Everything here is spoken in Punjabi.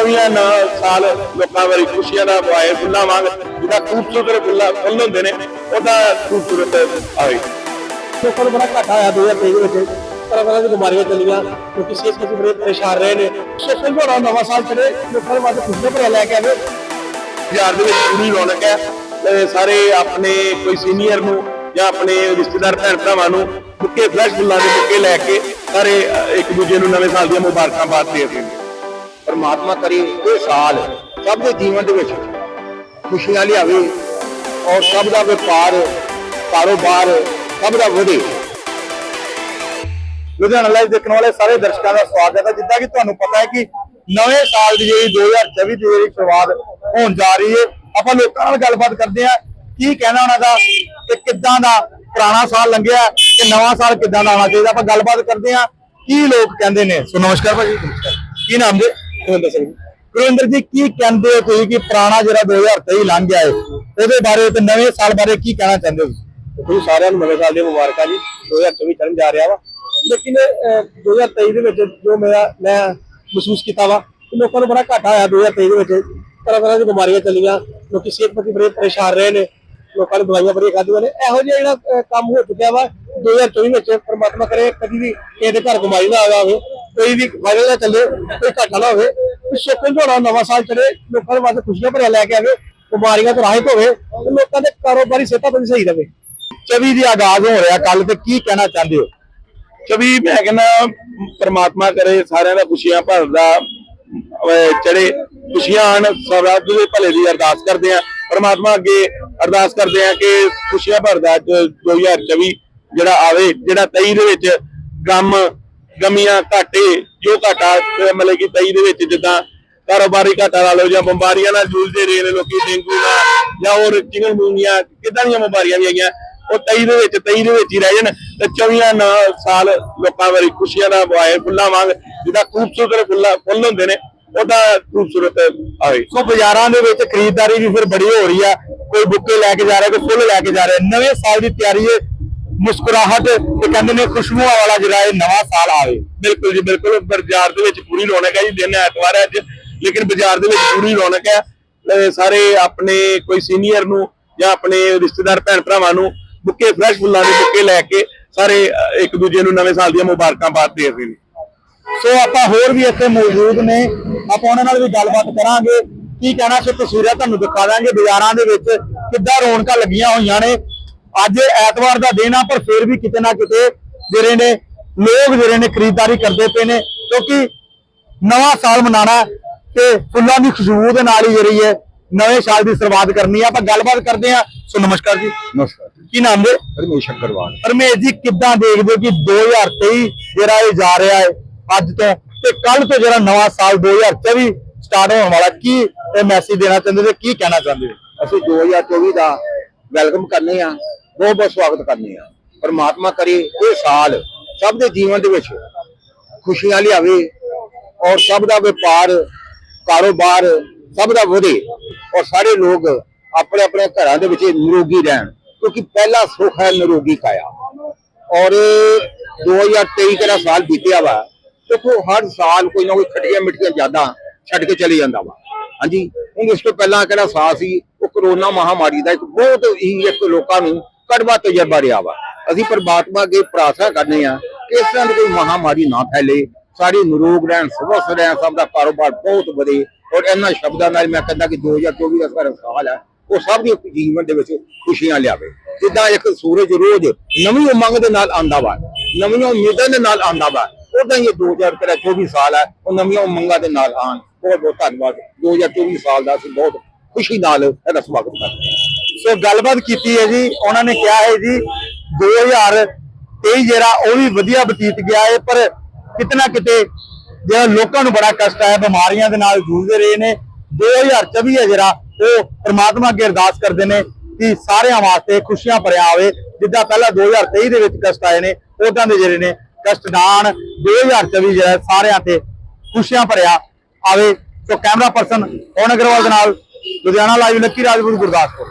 24 ਨਾ ਸਾਲ ਲੋਕਾਂ ਵਾਰੀ ਖੁਸ਼ੀਆਂ ਦਾ ਬੁਆਏ ਫੁੱਲਾਂ ਵਾਂਗ ਜਿਹਦਾ ਖੂਬਸੂਰਤ ਫੁੱਲਾਂ ਫੁੱਲ ਹੁੰਦੇ ਨੇ ਉਹਦਾ ਖੂਬਸੂਰਤ ਆਏ ਲੋਕਾਂ ਨੂੰ ਬੜਾ ਘਾਟਾ ਆਇਆ 2023 ਦੇ ਵਿੱਚ। ਤਰ੍ਹਾਂ ਤਰ੍ਹਾਂ ਦੀਆਂ ਬਿਮਾਰੀਆਂ ਚੱਲੀਆਂ ਲੋਕੀ ਸਿਹਤ ਵਿੱਚ ਬੜੇ ਪਰੇਸ਼ਾਨ ਰਹੇ ਨੇ। ਸੋਸ਼ਲ ਹੋਣਾ ਨਵਾਂ ਸਾਲ ਚੜੇ ਲੋਕਾਂ ਦੇ ਵਾਸਤੇ ਖੁਸ਼ੀਆਂ ਭਰਿਆ ਲੈ ਕੇ ਆਵੇ। ਬਾਜ਼ਾਰ ਦੇ ਵਿੱਚ ਪੂਰੀ ਰੌਣਕ ਹੈ ਸਾਰੇ ਆਪਣੇ ਕੋਈ ਸੀਨੀਅਰ ਨੂੰ ਜਾਂ ਆਪਣੇ ਰਿਸ਼ਤੇਦਾਰ ਭੈਣ ਭਰਾਵਾਂ ਨੂੰ ਬੁੱਕੇ ਫਰੈਸ਼ ਫੁੱਲਾਂ ਦੇ ਬੁੱਕੇ ਲੈ ਕੇ ਸਾਰੇ ਇੱਕ ਦੂਜੇ ਨੂੰ ਨਵੇਂ ਸਾਲ ਦੀਆਂ ਮੁਬਾਰਕਾਂ ਦੇ ਰਹੇ ਨੇ। ਪਰਮਾਤਮਾ ਕਰੇ ਇਹ ਸਾਲ ਸਭ ਦੇ ਜੀਵਨ ਦੇ ਵਿੱਚ ਖੁਸ਼ੀਆਂ ਲਿਆਵੇ ਔਰ ਸਭ ਦਾ ਵਪਾਰ, ਕਾਰੋਬਾਰ ਸਭ ਦਾ ਵਧੇ। ਲੁਧਿਆਣਾ ਲਾਈਵ ਦੇਖਣ ਵਾਲੇ ਸਾਰੇ ਦਰਸ਼ਕਾਂ ਦਾ ਸਵਾਗਤ ਹੈ। ਜਿੱਦਾਂ ਕਿ ਤੁਹਾਨੂੰ ਪਤਾ ਹੈ ਕਿ ਨਵੇਂ ਸਾਲ ਦੀ ਜਿਹੜੀ 2024 ਦੀ ਜਿਹੜੀ ਸ਼ੁਰੂਆਤ ਹੋਣ ਜਾ ਰਹੀ ਹੈ, ਆਪਾਂ ਲੋਕਾਂ ਨਾਲ ਗੱਲਬਾਤ ਕਰਦੇ ਹਾਂ। ਕੀ ਕਹਿਣਾ ਉਹਨਾਂ ਦਾ ਕਿ ਕਿੱਦਾਂ ਦਾ ਪੁਰਾਣਾ ਸਾਲ ਲੰਘਿਆ ਤੇ ਨਵਾਂ ਸਾਲ ਕਿੱਦਾਂ ਦਾ ਆਉਣਾ ਚਾਹੀਦਾ, ਆਪਾਂ ਗੱਲਬਾਤ ਕਰਦੇ ਹਾਂ। ਕੀ ਲੋਕ ਕਹਿੰਦੇ ਨੇ? ਸੋ ਨਮਸਕਾਰ ਭਾਜੀ ਕੀ ਨਾਮ ਜੀ? ਗੁਰਿੰਦਰ ਸਿੰਘ ਗੁਰਿੰਦਰ ਜੀ, ਕੀ ਕਹਿੰਦੇ ਹੋ ਤੁਸੀਂ ਕਿ ਪੁਰਾਣਾ ਜਿਹੜਾ 2023 ਲੰਘ ਗਿਆ ਹੈ ਉਹਦੇ ਬਾਰੇ ਤੇ ਨਵੇਂ ਸਾਲ ਬਾਰੇ ਕੀ ਕਹਿਣਾ ਚਾਹੁੰਦੇ ਹੋ? ਤੁਸੀਂ ਸਾਰਿਆਂ ਨੂੰ ਨਵੇਂ ਸਾਲ ਦੀਆਂ ਮੁਬਾਰਕਾਂ ਜੀ। 2024 ਚੜ੍ਹਨ ਜਾ ਰਿਹਾ ਵਾ। ਲੇਕਿਨ 2023 ਦੇ ਵਿੱਚ ਜੋ ਮੇਰਾ, ਮੈਂ ਮਹਿਸੂਸ ਕੀਤਾ ਵਾ ਲੋਕਾਂ ਨੂੰ ਬੜਾ ਘਾਟਾ ਆਇਆ 2023 ਦੇ ਵਿੱਚ। ਤਰ੍ਹਾਂ ਤਰ੍ਹਾਂ ਦੀਆਂ ਬਿਮਾਰੀਆਂ ਚੱਲੀਆਂ, ਲੋਕੀ ਸਿਹਤ ਪ੍ਰਤੀ ਬੜੇ ਪਰੇਸ਼ਾਨ ਰਹੇ ਨੇ, ਲੋਕਾਂ ਨੇ ਦਵਾਈਆਂ ਬੜੀਆਂ ਖਾਧੀਆਂ ਨੇ। ਇਹੋ ਜਿਹਾ ਜਿਹੜਾ ਕੰਮ ਹੋ ਚੁੱਕਿਆ ਵਾ 2024 ਵਿੱਚ ਪਰਮਾਤਮਾ ਕਰੇ, ਕਦੀ ਵੀ ਕਿਸੇ ਦੇ ਘਰ ਬਿਮਾਰੀ ਨਾ ਆ ਜਾਵੇ। ਕੋਈ ਵੀ ਵਾਇਰਲ ਨਾ ਚੱਲੇ, ਕੋਈ ਘਾਟਾ ਨਾ ਹੋਵੇ। ਸੁੱਕਣ ਝੋੜਾ ਨਵਾਂ ਸਾਲ ਚੜੇ, ਲੋਕਾਂ ਦੇ ਵਾਸਤੇ ਖੁਸ਼ੀਆਂ ਭਰਿਆ ਲੈ ਕੇ ਆਵੇ, ਬਿਮਾਰੀਆਂ ਤੋਂ ਰਾਹਤ ਹੋਵੇ ਤੇ ਲੋਕਾਂ ਦੇ ਕਾਰੋਬਾਰੀ ਸਿਹਤਾਂ ਬੜੀ ਸਹੀ ਰਵੇ। 24 ਦੀ ਆਗਾਜ਼ ਹੋ ਰਿਹਾ ਕੱਲ ਤੇ ਕੀ ਕਹਿਣਾ ਚਾਹੁੰਦੇ ਹੋ? ਚਵੀ, ਮੈਂ ਕਹਿੰਦਾ, ਪ੍ਰਮਾਤਮਾ ਕਰੇ, ਸਾਰਿਆਂ ਦਾ ਖੁਸ਼ੀਆਂ ਭਰਦਾ ਚੜੇ ਖੁਸ਼ੀਆਂ ਆਣ ਸਵਰਾਜ ਦੇ ਭਲੇ ਦੀ ਅਰਦਾਸ ਕਰਦੇ ਆ ਪਰਮਾਤਮਾ ਅੱਗੇ ਅਰਦਾਸ ਕਰਦੇ ਆ ਕਿ ਖੁਸ਼ੀਆਂ ਭਰਦਾ ਅੱਜ 2024 ਜਿਹੜਾ ਆਵੇ, ਜਿਹੜਾ 23 ਦੇ ਵਿੱਚ ਗਮ ਗਮੀਆਂ ਘਾਟੇ, ਜੋ ਘਾਟਾ ਮਤਲਬ ਕਿ 23 ਦੇ ਵਿੱਚ ਜਿੱਦਾਂ ਕਾਰੋਬਾਰੀ ਘਾਟਾ ਲਾ ਲਓ ਜਾਂ ਬਿਮਾਰੀਆਂ ਨਾਲ ਜੂਝਦੇ ਰਹੇ ਨੇ ਲੋਕੀ, ਡੇਂਗੂ ਨਾਲ ਜਾਂ ਹੋਰ ਚਿਕਨਗੁਨੀਆ ਕਿੱਦਾਂ ਦੀਆਂ ਬਿਮਾਰੀਆਂ ਵੀ ਆਈਆਂ ਉਹ 23 ਦੇ ਵਿੱਚ 23 ਦੇ ਵਿੱਚ ਹੀ ਰਹਿ ਜਾਣ ਤੇ 24 ਨਾ ਸਾਲ ਲੋਕਾਂ ਵਾਰੀ ਖੁਸ਼ੀਆਂ ਦਾ ਬੁਆਏ ਫੁੱਲਾਂ ਵਾਂਗ ਜਿਹਦਾ ਖੂਬਸੂਰਤ ਫੁੱਲਾਂ, ਫੁੱਲ ਹੁੰਦੇ ਨੇ, ਉਹਦਾ ਖੂਬਸੂਰਤ ਆਵੇ। ਸੋ ਬਾਜ਼ਾਰਾਂ ਦੇ ਵਿੱਚ ਖਰੀਦਦਾਰੀ ਵੀ ਫਿਰ ਬੜੀ ਹੋ ਰਹੀ ਆ, ਕੋਈ ਬੁੱਕੇ ਲੈ ਕੇ ਜਾ ਰਿਹਾ, ਕੋਈ ਫੁੱਲ ਲੈ ਕੇ ਜਾ ਰਿਹਾ, ਨਵੇਂ ਸਾਲ ਦੀ ਤਿਆਰੀ ਹੈ ਮੁਸਕਰਾਹਟ ਤੇ ਕਹਿੰਦੇ ਨੇ ਖੁਸ਼ਬੂਆਂ ਵਾਲਾ ਜਿਹੜਾ ਇਹ ਨਵਾਂ ਸਾਲ ਆਵੇ। ਬਿਲਕੁਲ ਜੀ, ਬਿਲਕੁਲ। ਬਾਜ਼ਾਰ ਦੇ ਵਿੱਚ ਪੂਰੀ ਰੌਣਕ ਹੈ ਜੀ, ਦਿਨ ਐਤਵਾਰ ਹੈ ਅੱਜ। ਲੇਕਿਨ ਬਾਜ਼ਾਰ ਦੇ ਵਿੱਚ ਪੂਰੀ ਰੌਣਕ ਹੈ। ਸਾਰੇ ਆਪਣੇ ਕੋਈ ਸੀਨੀਅਰ ਨੂੰ ਜਾਂ ਆਪਣੇ ਰਿਸ਼ਤੇਦਾਰ ਭੈਣ ਭਰਾਵਾਂ ਨੂੰ ਬੁੱਕੇ ਫਰੈਸ਼ ਫੁੱਲਾਂ ਦੇ ਬੁੱਕੇ ਲੈ ਕੇ ਸਾਰੇ ਇੱਕ ਦੂਜੇ ਨੂੰ ਨਵੇਂ ਸਾਲ ਦੀਆਂ ਮੁਬਾਰਕਾਂ ਬਾਦ ਦੇ ਰਹੇ ਨੇ। ਸੋ ਆਪਾਂ ਹੋਰ ਵੀ ਇੱਥੇ ਮੌਜੂਦ ਨੇ। ਆਪਾਂ ਉਹਨਾਂ ਨਾਲ ਵੀ ਗੱਲਬਾਤ ਕਰਾਂਗੇ। ਕੀ ਕਹਿਣਾ ਸੀ ਤਸਵੀਰਾਂ ਤੁਹਾਨੂੰ ਦਿਖਾ ਦਾਂਗੇ ਬਾਜ਼ਾਰਾਂ ਦੇ ਵਿੱਚ ਕਿੱਦਾਂ ਰੌਣਕਾਂ ਲੱਗੀਆਂ ਹੋਈਆਂ ਨੇ। ਅੱਜ ਐਤਵਾਰ ਦਾ ਦਿਨ ਆ ਪਰ ਫਿਰ ਵੀ ਕਿਤੇ ਨਾ ਕਿਤੇ ਜਿਹੜੇ ਨੇ ਲੋਕ ਜਿਹੜੇ ਨੇ ਖਰੀਦਦਾਰੀ ਕਰਦੇ ਪਏ ਨੇ ਕਿਉਂਕਿ ਨਵਾਂ ਸਾਲ ਮਨਾਣਾ ਤੇ ਫੁੱਲਾਂ ਦੀ ਖੁਸ਼ਬੂ ਦੇ ਨਾਲ ਹੀ ਜਿਹੜੀ ਹੈ ਨਵੇਂ ਸਾਲ ਦੀ ਸ਼ੁਰੂਆਤ ਕਰਨੀ ਆ ਆਪਾਂ ਗੱਲਬਾਤ ਕਰਦੇ ਆ ਸੋ ਨਮਸਕਾਰ ਜੀ। ਨਮਸਕਾਰ ਕੀ ਨਾਮ ਦੇ ਰਮੇਸ਼ ਅਗਰਵਾਲ। ਰਮੇਸ਼ ਜੀ ਕਿੱਦਾਂ ਦੇਖਦੇ ਹੋ ਕਿ 2023 ਜਿਹੜਾ ਇਹ ਜਾ ਰਿਹਾ ਹੈ ਅੱਜ ਤੋਂ ਤੇ ਕੱਲ ਤੋਂ ਜਿਹੜਾ ਨਵਾਂ ਸਾਲ 2024 ਸਟਾਰਟ ਹੋਣ ਵਾਲਾ ਕੀ ਇਹ ਮੈਸੇਜ ਦੇਣਾ ਚਾਹੁੰਦੇ ਤੇ ਕੀ ਕਹਿਣਾ ਚਾਹੁੰਦੇ ਅਸੀਂ 2024 ਦਾ ਵੈਲਕਮ ਕਰਨੇ ਆ ਬਹੁਤ ਬਹੁਤ ਸਵਾਗਤ ਕਰਨੇ ਆ। ਪਰਮਾਤਮਾ ਕਰੇ ਇਹ ਸਾਲ ਸਭ ਦੇ ਜੀਵਨ ਦੇ ਵਿੱਚ ਖੁਸ਼ੀਆਂ ਲਿਆਵੇ ਔਰ ਸਭ ਦਾ ਵਪਾਰ, ਕਾਰੋਬਾਰ ਸਭ ਦਾ ਵਧੇ ਔਰ ਸਾਰੇ ਲੋਕ ਆਪਣੇ ਆਪਣੇ ਘਰਾਂ ਦੇ ਵਿੱਚ ਨਿਰੋਗੀ ਰਹਿਣ ਕਿਉਂਕਿ ਪਹਿਲਾ ਸੁੱਖ ਹੈ ਨਿਰੋਗੀ ਕਾਇਆ। ਔਰ 2023 ਕਿਹੜਾ ਸਾਲ ਬੀਤਿਆ ਵਾ, ਦੇਖੋ ਹਰ ਸਾਲ ਕੋਈ ਨਾ ਕੋਈ ਖਟੀਆਂ ਮਿੱਠੀਆਂ ਯਾਦਾਂ ਛੱਡ ਕੇ ਚਲੇ ਜਾਂਦਾ ਵਾ। ਹਾਂਜੀ, ਹੁਣ ਇਸ ਤੋਂ ਪਹਿਲਾਂ ਕਿਹੜਾ ਸਾਲ ਸੀ, ਉਹ ਕਰੋਨਾ ਮਹਾਮਾਰੀ ਦਾ ਇੱਕ ਬਹੁਤ ਹੀ ਇੱਕ ਲੋਕਾਂ ਨੂੰ ਕੜਵਾ ਤਜਰਬਾ ਰਿਹਾ ਵਾ। ਅਸੀਂ ਪਰਮਾਤਮਾ ਅੱਗੇ ਪ੍ਰਾਰਥਨਾ ਕਰਨੇ ਆ ਕਿ ਇਸ ਤਰ੍ਹਾਂ ਦੀ ਕੋਈ ਮਹਾਮਾਰੀ ਨਾ ਫੈਲੇ। ਸਾਰੇ ਨਿਰੋਗ ਰਹਿਣ, ਸਵਸਥ ਰਹਿਣ, ਸਭ ਦਾ ਕਾਰੋਬਾਰ ਬਹੁਤ ਵਧੇ। ਔਰ ਇਹਨਾਂ ਸ਼ਬਦਾਂ ਨਾਲ ਮੈਂ ਕਹਿੰਦਾ ਕਿ 2024 ਦਾ ਸਾਰਾ ਸਾਲ ਹੈ ਉਹ ਸਭ ਦੇ ਜੀਵਨ ਦੇ ਵਿੱਚ ਖੁਸ਼ੀਆਂ ਲਿਆਵੇ। ਜਿੱਦਾਂ ਇੱਕ ਸੂਰਜ ਰੋਜ਼ ਨਵੀਂ ਉਮੰਗ ਦੇ ਨਾਲ ਆਂਦਾ ਵਾ, ਨਵੀਆਂ ਉਮੀਦਾਂ ਦੇ ਨਾਲ ਆਂਦਾ ਵਾ ਉਦਾਂ ਹੀ ਇਹ 2024 ਸਾਲ ਹੈ ਉਹ ਨਵੀਆਂ ਉਮੰਗਾਂ ਦੇ ਨਾਲ ਆਣ ਬਹੁਤ ਬਹੁਤ ਧੰਨਵਾਦ। 2024 ਸਾਲ ਦਾ ਅਸੀਂ ਬਹੁਤ ਖੁਸ਼ੀ ਨਾਲ ਇਹਦਾ ਸਵਾਗਤ ਕਰਦੇ ਹਾਂ। ਸੋ ਗੱਲਬਾਤ ਕੀਤੀ ਹੈ ਜੀ, ਉਹਨਾਂ ਨੇ ਕਿਹਾ ਹੈ ਜੀ 2023 ਜਿਹੜਾ ਉਹ ਵੀ ਵਧੀਆ ਬਤੀਤ ਗਿਆ ਹੈ, ਪਰ ਕਿਤਨਾ ਕਿਤੇ ਜਿਹੜਾ ਲੋਕਾਂ ਨੂੰ ਬੜਾ ਕਸ਼ਟ ਆਇਆ, ਬਿਮਾਰੀਆਂ ਦੇ ਨਾਲ ਜੂਝਦੇ ਰਹੇ ਨੇ। 2024 ਹੈ ਜਿਹੜਾ ਉਹ ਪ੍ਰਮਾਤਮਾ ਅੱਗੇ ਅਰਦਾਸ ਕਰਦੇ ਨੇ ਕਿ ਸਾਰਿਆਂ ਵਾਸਤੇ ਖੁਸ਼ੀਆਂ ਭਰਿਆ ਆਵੇ ਜਿੱਦਾਂ ਪਹਿਲਾਂ 2023 ਦੇ ਵਿੱਚ ਕਸ਼ਟ ਆਏ ਨੇ ਉਦਾਂ ਦੇ ਜਿਹੜੇ ਨੇ ਕਸ਼ਟਦਾਨ ਨਾ ਆਉਣ। 2024 ਜਿਹੜਾ ਸਾਰਿਆਂ ਤੇ ਖੁਸ਼ੀਆਂ ਭਰਿਆ ਆਵੇ। ਸੋ ਕੈਮਰਾ ਪਰਸਨ ਓਨ ਅਗਰਵਾਲ ਦੇ ਨਾਲ? ਲੁਧਿਆਣਾ ਲਾਈਵ, ਲੱਕੀ ਰਾਜਪੂਤ, ਗੁਰਦਾਸਪੁਰ।